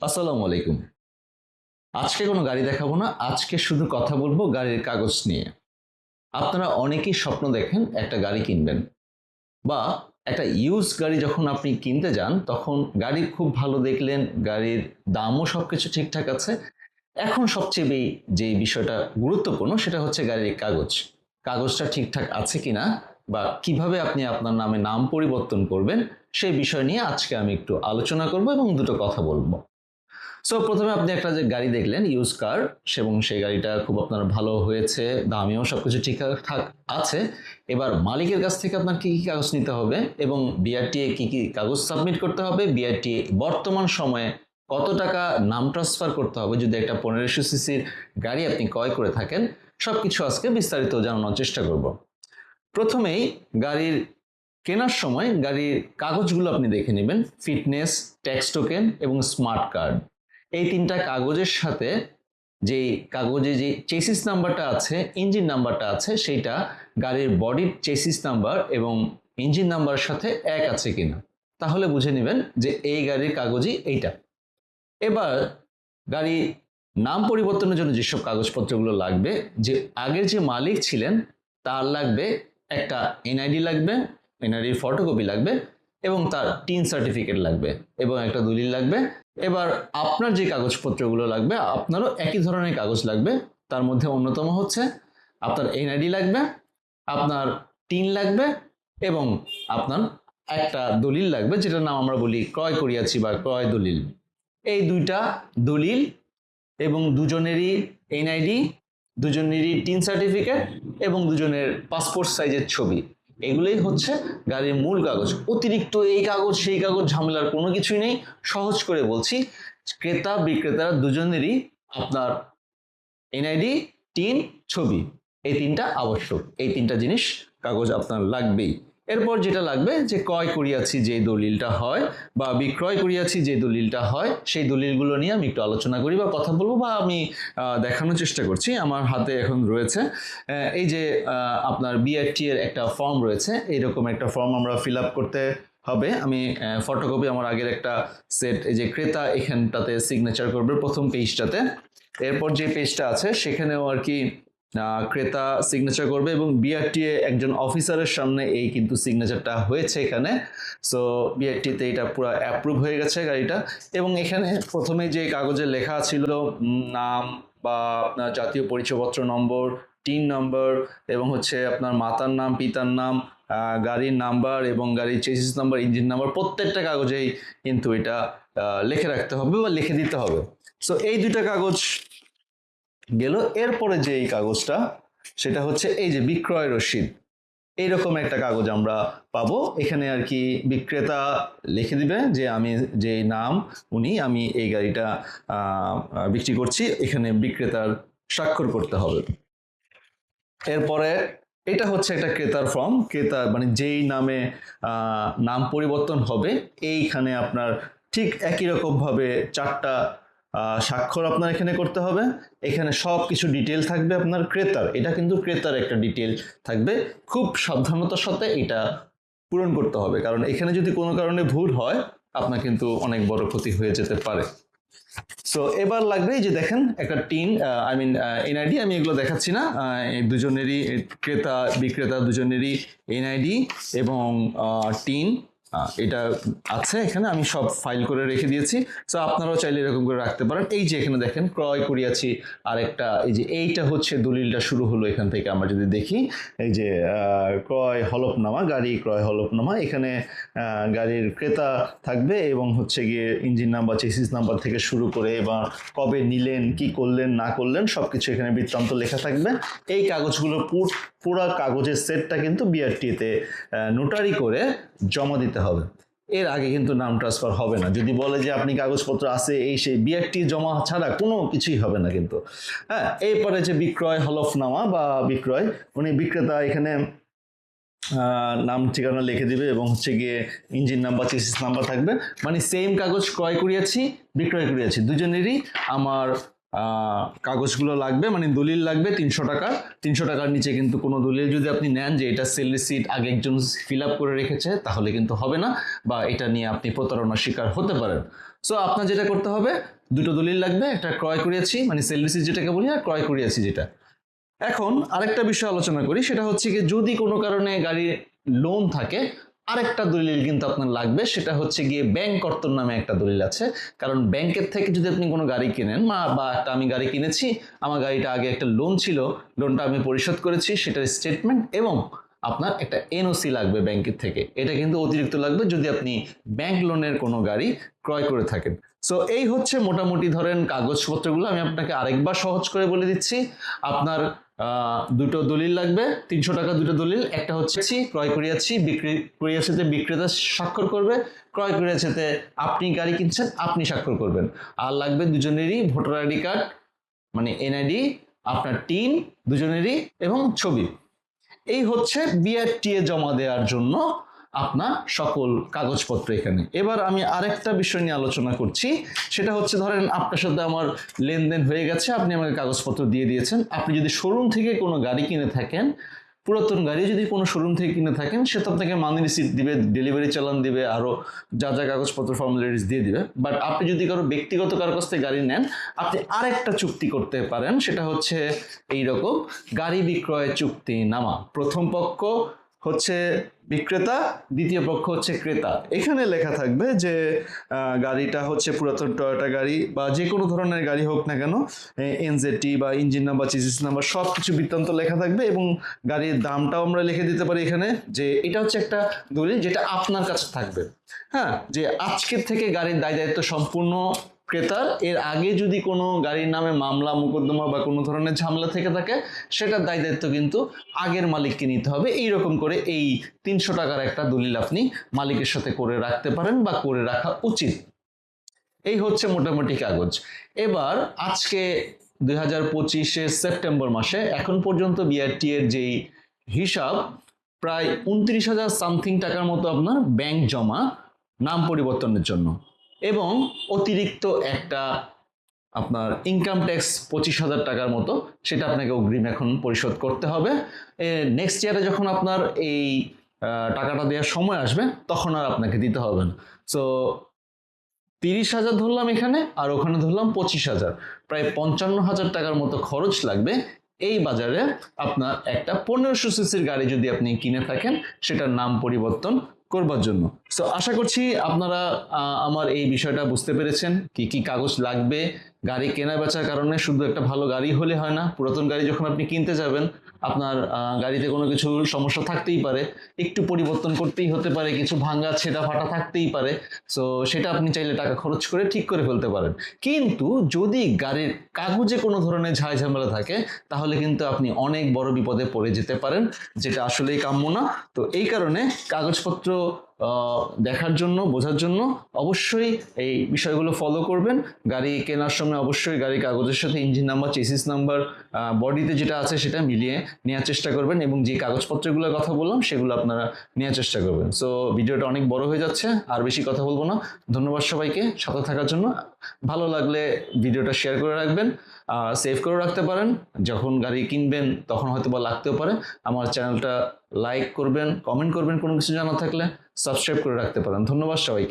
আসসালামু আলাইকুম। আজকে কোনো গাড়ি দেখাবো না, আজকে শুধু কথা বলব গাড়ির কাগজ নিয়ে। আপনারা অনেকেই স্বপ্ন দেখেন একটা গাড়ি কিনবেন বা একটা ইউজ গাড়ি যখন আপনি কিনতে যান, তখন গাড়ি খুব ভালো দেখলেন, গাড়ির দামও সব কিছু ঠিকঠাক আছে। এখন সবচেয়ে যে বিষয়টা গুরুত্বপূর্ণ সেটা হচ্ছে গাড়ির কাগজ। কাগজটা ঠিকঠাক আছে কিনা বা কীভাবে আপনি আপনার নামে নাম পরিবর্তন করবেন সেই বিষয় নিয়ে আজকে আমি একটু আলোচনা করব এবং দুটো কথা বলব। সো প্রথমে আপনি একটা যে গাড়ি দেখলেন ইউজ কার এবং সেই গাড়িটা খুব আপনার ভালো হয়েছে, দামিও সব কিছু ঠিকঠাক আছে। এবার মালিকের কাছ থেকে আপনার কী কী কাগজ নিতে হবে, এবং বিআরটিএ কী কী কাগজ সাবমিট করতে হবে বিআরটিএ বর্তমান সময়ে কত টাকা নাম ট্রান্সফার করতে হবে, যদি একটা পনেরোশো সিসির গাড়ি আপনি ক্রয় করে থাকেন সব কিছু আজকে বিস্তারিত জানানোর চেষ্টা করব। প্রথমেই গাড়ির কেনার সময় গাড়ির কাগজগুলো আপনি দেখে নেবেন ফিটনেস ট্যাক্স টোকেন এবং স্মার্ট কার্ড এই তিনটা কাগজের সাথে যে কাগজে যে চেসিস নাম্বারটা আছে ইঞ্জিন নাম্বারটা আছে, সেইটা গাড়ির বডির চেসিস নাম্বার এবং ইঞ্জিন নাম্বারের সাথে এক আছে কিনা। তাহলে বুঝে নেবেন যে এই গাড়ির কাগজই এইটা। এবার গাড়ি নাম পরিবর্তনের জন্য যেসব কাগজপত্রগুলো লাগবে, যে আগের যে মালিক ছিলেন, তার লাগবে একটা এনআইডি লাগবে এনআইডির ফটোকপি লাগবে এবং তার টিন সার্টিফিকেট লাগবে এবং একটা দলিল লাগবে। এবার আপনার যে কাগজপত্রগুলো লাগবে, আপনারও একই ধরনের কাগজ লাগবে। তার মধ্যে অন্যতম হচ্ছে আপনার এনআইডি লাগবে, আপনার টিন লাগবে এবং আপনার একটা দলিল লাগবে, যেটার নাম আমরা বলি ক্রয় করিয়াছি বা ক্রয় দলিল। এই দুইটা দলিল এবং দুজনেরই এনআইডি দুজনেরই টিন সার্টিফিকেট এবং দুজনের পাসপোর্ট সাইজের ছবি। এগুলোই হচ্ছে গাড়ির মূল কাগজ। অতিরিক্ত এই কাগজ, সেই কাগজ ঝামেলার কোনো কিছুই নেই। সহজ করে বলছি, ক্রেতা বিক্রেতারা দুজনেরই আপনার এনআইডি টিন, ছবি। এই তিনটা আবশ্যক। এই তিনটা জিনিস কাগজ আপনার লাগবেই। এরপর যেটা লাগবে যে ক্রয় করিয়াছি যে দলিলটা হয় বা বিক্রয় করিয়াছি যে দলিলটা হয়, সেই দলিলগুলো নিয়ে আমি একটু আলোচনা করি বা কথা বলব বা আমি দেখানোর চেষ্টা করছি। আমার হাতে এখন রয়েছে এই যে আপনার বিআরটি এর একটা ফর্ম রয়েছে, এইরকম একটা ফর্ম আমরা ফিল আপ করতে হবে। আমি ফটোকপি আমার আগের একটা সেট এই যে ক্রেতা এখানটাতে সিগনেচার করবে প্রথম পেজটাতে এরপর যে পেজটা আছে, সেখানেও আর কি ক্রেতা সিগনেচার করবে এবং বিআরটিএ একজন অফিসারের সামনে এই কিন্তু সিগনেচারটা হয়েছে এখানে। সো বিআরটিতে এটা পুরো অ্যাপ্রুভ হয়ে গেছে গাড়িটা। এবং এখানে প্রথমে যে কাগজে লেখা ছিল নাম বা জাতীয় পরিচয়পত্র নম্বর, টিন নম্বর এবং হচ্ছে আপনার মাতার নাম, পিতার নাম গাড়ির নাম্বার এবং গাড়ির চেসিস নাম্বার ইঞ্জিন নাম্বার প্রত্যেকটা কাগজেই কিন্তু এটা লিখে রাখতে হবে বা লিখে দিতে হবে। সো এই দুইটা কাগজ গেল। এরপরে যে এই কাগজটা, সেটা হচ্ছে এই যে বিক্রয় রসিদ। এইরকম একটা কাগজ আমরা পাবো। এখানে আর কি বিক্রেতা লিখে দিবে যে আমি যে নাম, উনি, আমি এই গাড়িটা বিক্রি করছি। এখানে বিক্রেতার স্বাক্ষর করতে হবে। এরপরে এটা হচ্ছে একটা ক্রেতার ফর্ম। ক্রেতা মানে যেই নামে নাম পরিবর্তন হবে, এইখানে আপনার ঠিক একই রকমভাবে চারটা স্বাক্ষর আপনার এখানে করতে হবে। এখানে সব কিছু ডিটেল থাকবে আপনার ক্রেতার। এটা কিন্তু ক্রেতার একটা ডিটেল থাকবে। খুব সাবধানতার সাথে এটা পূরণ করতে হবে। কারণ এখানে যদি কোনো কারণে ভুল হয়, আপনার কিন্তু অনেক বড় ক্ষতি হয়ে যেতে পারে। সো এবার লাগবে যে দেখেন, একটা টিন আই মিন এনআইডি আমি এগুলো দেখাচ্ছি না। দুজনেরই ক্রেতা, বিক্রেতা দুজনেরই এনআইডি এবং টিন। এটা আছে এখানে, আমি সব ফাইল করে রেখে দিয়েছি। সো আপনারাও চাইলে এরকম করে রাখতে পারেন। এই যে এখানে দেখেন, ক্রয় করিয়াছি আরেকটা, এই যে এইটা হচ্ছে দলিলটা শুরু হলো এখান থেকে আমরা যদি দেখি। এই যে ক্রয় হলফনামা, গাড়ি ক্রয় হলফনামা, এখানে গাড়ির ক্রেতা থাকবে এবং হচ্ছে গিয়ে ইঞ্জিন নাম্বার চেসিস নাম্বার থেকে শুরু করে বা কবে নিলেন, কি করলেন, না করলেন সব কিছু এখানে বৃত্তান্ত লেখা থাকবে। এই কাগজগুলো পুরা কাগজের সেটটা কিন্তু বিআরটিতে নোটারি করে জমা দিতে হবে। এর আগে কিন্তু নাম ট্রান্সফার হবে না। যদি বলে যে আপনি কাগজপত্র আছে, এই সেই বিআরটি জমা ছাড়া কোনো কিছুই হবে না কিন্তু। হ্যাঁ এরপরে যে বিক্রয় হলফনামা বা বিক্রয়, উনি বিক্রেতা এখানে নাম ঠিকানা লিখে দিবে এবং হচ্ছে গিয়ে ইঞ্জিন নাম্বার চেসিস নাম্বার থাকবে। মানে সেম কাগজ ক্রয় করিয়াছি, বিক্রয় করিয়াছি। দুজনেরই আমার কাগজগুলো লাগবে মানে দলিল লাগবে তিনশো টাকা। তিনশো টাকার নিচে কিন্তু কোনো দলিল যদি আপনি নেন যে এটা সেল রিসিট আগে একজন ফিল আপ করে রেখেছে, তাহলে কিন্তু হবে না, বা এটা নিয়ে আপনি প্রতারণার শিকার হতে পারেন। সো আপনার যেটা করতে হবে, দুটো দলিল লাগবে, একটা ক্রয় করিয়েছি মানে সেল রিসিট যেটাকে বলি, আর ক্রয় করিয়েছি যেটা। এখন আরেকটা বিষয় আলোচনা করি, সেটা হচ্ছে কি যদি কোনো কারণে গাড়ির লোন থাকে আরেকটা দলিল কিন্তু আপনার লাগবে, সেটা হচ্ছে গিয়ে ব্যাংক কর্তন নামে একটা দলিল আছে। কারণ ব্যাংকের থেকে যদি আপনি কোনো গাড়ি কিনেন, মা, বা একটা আমি গাড়ি কিনেছি, আমার গাড়িটা আগে একটা লোন ছিল লোনটা আমি পরিশোধ করেছি, সেটার স্টেটমেন্ট এবং আপনার একটা এনওসি লাগবে ব্যাংকের থেকে। এটা কিন্তু অতিরিক্ত লাগবে যদি আপনি ব্যাংক লোনের কোনো গাড়ি ক্রয় করে থাকেন। সো এই হচ্ছে মোটামুটি ধরেন কাগজপত্রগুলো, আমি আপনাকে আরেকবার সহজ করে বলে দিচ্ছি। আপনার দুটো দলিল লাগবে, তিনশো টাকা দুটো দলিল। একটা হচ্ছে ক্রয় করিয়াছি, বিক্রি করিয়াছিতে বিক্রেতা স্বাক্ষর করবে, ক্রয় করিয়াছিতে আপনি গাড়ি কিনছেন, আপনি স্বাক্ষর করবেন। আর লাগবে দুজনেরই ভোটার আইডি কার্ড মানে এনআইডি, আপনার টিন দুজনেরই এবং ছবি। এই হচ্ছে বিআরটিএ জমা দেওয়ার জন্য আপনার সকল কাগজপত্র এখানে। এবার আমি আরেকটা বিষয় নিয়ে আলোচনা করছি। সেটা হচ্ছে, ধরেন আপনার সাথে আমার লেনদেন হয়ে গেছে, আপনি আমাকে কাগজপত্র দিয়ে দিয়েছেন। আপনি যদি শোরুম থেকে কোনো গাড়ি কিনে থাকেন, পুরাতন গাড়ি যদি কোনো শোরুম থেকে কিনে থাকেন, সে তো আপনাকে মানি রিসিট দিবে ডেলিভারি চালান দিবে আরও যা যা কাগজপত্র ফর্মালিটিস দিয়ে দিবে। বাট আপনি যদি কারও ব্যক্তিগত কারও কাছ থেকে গাড়ি নেন, আপনি আরেকটা চুক্তি করতে পারেন। সেটা হচ্ছে এই রকম গাড়ি বিক্রয় চুক্তি নামা। প্রথম পক্ষ হচ্ছে বিক্রেতা, দ্বিতীয় পক্ষ হচ্ছে ক্রেতা। এখানে লেখা থাকবে যে গাড়িটা হচ্ছে পুরাতন টয়োটা গাড়ি বা যে কোনো ধরনের গাড়ি হোক না কেন এনজেটি বা ইঞ্জিন নাম্বার চিসিস নাম্বার সব কিছু বৃত্তান্ত লেখা থাকবে এবং গাড়ির দামটাও আমরা লিখে দিতে পারি এখানে যে, এটা হচ্ছে একটা দলিল যেটা আপনার কাছে থাকবে। হ্যাঁ যে আজকের থেকে গাড়ির দায় দায়িত্ব সম্পূর্ণ ক্রেতার এর আগে যদি কোনো গাড়ির নামে মামলা, মোকদ্দমা বা কোনো ধরনের ঝামেলা থেকে থাকে, সেটার দায় দায়িত্ব কিন্তু আগের মালিককে নিতে হবে। এইরকম করে এই তিনশো টাকার একটা দলিল আপনি মালিকের সাথে করে রাখতে পারেন বা করে রাখা উচিত। এই হচ্ছে মোটামুটি কাগজ। এবার আজকে দুই হাজার পঁচিশে সেপ্টেম্বর মাসে, এখন পর্যন্ত বিআরটি এর যেই হিসাব, প্রায় উনত্রিশ হাজার সামথিং টাকার মতো আপনার ব্যাংক জমা নাম পরিবর্তনের জন্য। এবং অতিরিক্ত একটা আপনার ইনকাম ট্যাক্স পঁচিশ হাজার টাকার মতো, সেটা আপনাকে অগ্রিম এখন পরিশোধ করতে হবে। নেক্সট ইয়ারে যখন আপনার এই টাকাটা দেওয়ার সময় আসবে, তখন আর আপনাকে দিতে হবে না। সো তিরিশ হাজার ধরলাম এখানে, আর ওখানে ধরলাম পঁচিশ হাজার। প্রায় পঞ্চান্ন হাজার টাকার মতো খরচ লাগবে এই বাজারে আপনার একটা পনেরোশো সিসির গাড়ি যদি আপনি কিনে থাকেন, সেটার নাম পরিবর্তন করবার জন্য। সো আশা করছি আপনারা আমার এই বিষয়টা বুঝতে পেরেছেন, কি কি কাগজ লাগবে। গাড়ি কেনা বেচার কারণে শুধু একটা ভালো গাড়ি হলে হয় না, পুরাতন গাড়ি যখন আপনি কিনতে যাবেন আপনার গাড়িতে কোনো কিছু সমস্যা থাকতেই পারে। একটু পরিবর্তন করতেই হতে পারে, কিছু ভাঙ্গা ছেঁড়া ফাটা থাকতেই পারে। সো সেটা আপনি চাইলে টাকা খরচ করে ঠিক করে ফেলতে পারেন। কিন্তু যদি গাড়ির কাগজে কোনো ধরনের ঝাই ঝামেলা থাকে, তাহলে কিন্তু আপনি অনেক বড় বিপদে পড়ে যেতে পারেন, যেটা আসলেই কাম্য না। তো এই কারণে কাগজপত্র দেখার জন্য, বোঝার জন্য অবশ্যই এই বিষয়গুলো ফলো করবেন। গাড়ি কেনার সময় অবশ্যই গাড়ির কাগজের সাথে ইঞ্জিন নাম্বার চেসিস নাম্বার বডিতে যেটা আছে সেটা মিলিয়ে নেওয়ার চেষ্টা করবেন এবং যে কাগজপত্রগুলোর কথা বললাম সেগুলো আপনারা নেওয়ার চেষ্টা করবেন। সো ভিডিওটা অনেক বড় হয়ে যাচ্ছে, আর বেশি কথা বলব না। ধন্যবাদ সবাইকে, সাথে থাকার জন্য। ভালো লাগলে ভিডিওটা শেয়ার করে রাখবেন সেভ করে রাখতে পারেন। যখন গাড়ি কিনবেন, তখন হয়তো বা লাগতেও পারে। আমার চ্যানেলটা লাইক করবেন কমেন্ট করবেন কোনো কিছু জানা থাকলে সাবস্ক্রাইব করে রাখতে পারেন। ধন্যবাদ সবাইকে।